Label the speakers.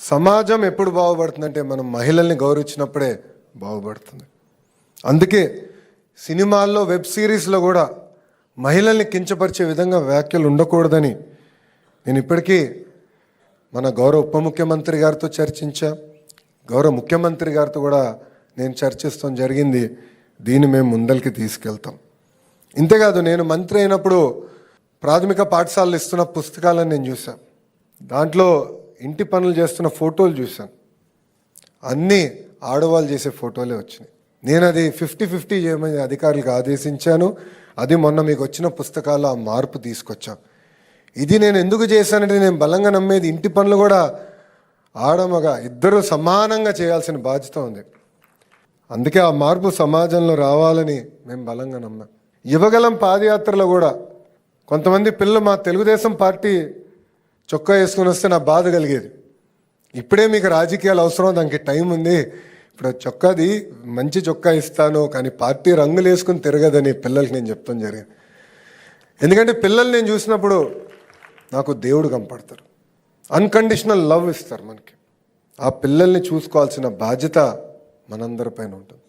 Speaker 1: సమాజం ఎప్పుడు బాగుపడుతుందంటే మనం మహిళల్ని గౌరవించినప్పుడే బాగుపడుతుంది. అందుకే సినిమాల్లో వెబ్ సిరీస్లో కూడా మహిళల్ని కించపరిచే విధంగా వ్యాఖ్యలు ఉండకూడదని నేను ఇప్పటికీ మన గౌరవ ఉప ముఖ్యమంత్రి గారితో చర్చించా. గౌరవ ముఖ్యమంత్రి గారితో కూడా నేను చర్చిస్తాం జరిగింది. దీన్ని మేము ముందరికి తీసుకెళ్తాం. ఇంతేకాదు నేను మంత్రి అయినప్పుడు ప్రాథమిక పాఠశాలలు ఇస్తున్న పుస్తకాలను నేను చూశాను దాంట్లో ఇంటి పనులు చేస్తున్న ఫోటోలు చూశాను. అన్నీ ఆడవాళ్ళు చేసే ఫోటోలే వచ్చినాయి. నేను అది ఫిఫ్టీ ఫిఫ్టీ చేయమని అధికారులకు ఆదేశించాను. అది మొన్న మీకు వచ్చిన పుస్తకాల్లో ఆ మార్పు తీసుకొచ్చాం. ఇది నేను ఎందుకు చేశానంటే నేను బలంగా నమ్మేది ఇంటి పనులు కూడా ఆడమగా ఇద్దరు సమానంగా చేయాల్సిన బాధ్యత ఉంది. అందుకే ఆ మార్పు సమాజంలో రావాలని మేము బలంగా నమ్మాం. యువగలం పాదయాత్రలో కూడా కొంతమంది పిల్లలు మా తెలుగుదేశం పార్టీ చొక్కా వేసుకొని వస్తే నా బాధ కలిగేది. ఇప్పుడే మీకు రాజకీయాలు అవసరం దానికి టైం ఉంది. ఇప్పుడు చొక్కాది మంచి చొక్కా ఇస్తాను కానీ పార్టీ రంగులు వేసుకుని తిరగదని పిల్లలకి నేను చెప్తాను జరిగింది. ఎందుకంటే పిల్లల్ని నేను చూసినప్పుడు నాకు దేవుడు కనపడతారు. అన్కండిషనల్ లవ్ ఇస్తారు మనకి. ఆ పిల్లల్ని చూసుకోవాల్సిన బాధ్యత మనందరిపైన ఉంటుంది.